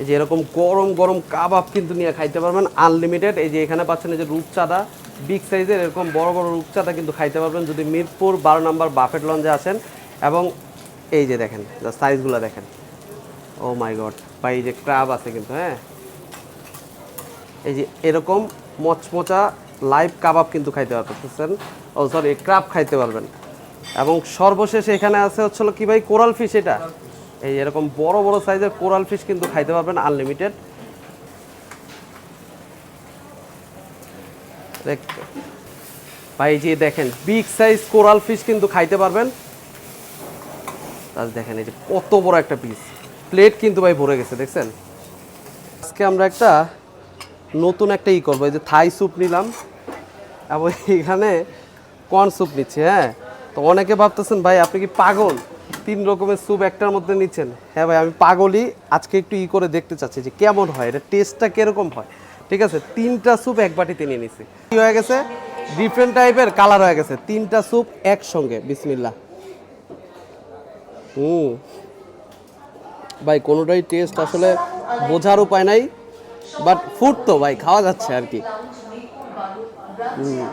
এই যে এরকম গরম গরম কাবাব কিন্তু নিয়ে খাইতে পারবেন। আনলিমিটেড এই যে এখানে পাচ্ছেন এই যে রূপচাঁদা বিগ সাইজের এরকম বড় বড় রূপচাঁদা কিন্তু খাইতে পারবেন যদি মিরপুর বারো নম্বর বাফেট লঞ্চে আসেন। এবং এই যে দেখেন সাইজগুলো দেখেন। ও মাই গড বা এই যে ক্রাব আছে কিন্তু হ্যাঁ? এই যে এরকম মচমচা লাইভ কাবাব কিন্তু খাইতে পারতেছেন। ও সরি ক্রাব খাইতে পারবেন। এবং সর্বশেষ এখানে আছে হচ্ছে হলো কি ভাই? কোরাল ফিশ এটা। এই এরকম বড় বড় সাইজের কোরাল ফিশ কিন্তু খাইতে পারবেন আনলিমিটেড। ভাই যে দেখেন, বিগ সাইজ কোরাল ফিশ কিন্তু খাইতে পারবেন। তাহলে দেখেন, এই যে কত বড় একটা পিস প্লেট কিন্তু ভাই ভরে গেছে, দেখছেন? আজকে আমরা একটা নতুন একটা ই করব, এই যে থাই স্যুপ নিলাম। এবং এখানে কর্ন স্যুপ নিচ্ছি হ্যাঁ? তো অনেকে ভাবতেছেন, ভাই, আপনি কি পাগল? তিন রকমের স্যুপ একটার মধ্যে নিচ্ছেন। হ্যাঁ ভাই, আমি পাগলই, আজকে একটু ই করে দেখতে চাচ্ছি যে কেমন হয় এটা টেস্টটা কীরকম হয়। ঠিক আছে? তিনটা স্যুপ এক বাটিতে নিয়ে নিছি। কি হয়ে গেছে? ডিফারেন্ট টাইপের কালার হয়ে গেছে। তিনটা স্যুপ একসঙ্গে বিসমিল্লা হুম। ভাই, কোনোটাই টেস্ট আসলে বোঝার উপায় নাই বাট ফুড তো ভাই, খাওয়া যাচ্ছে আর কি। হুম।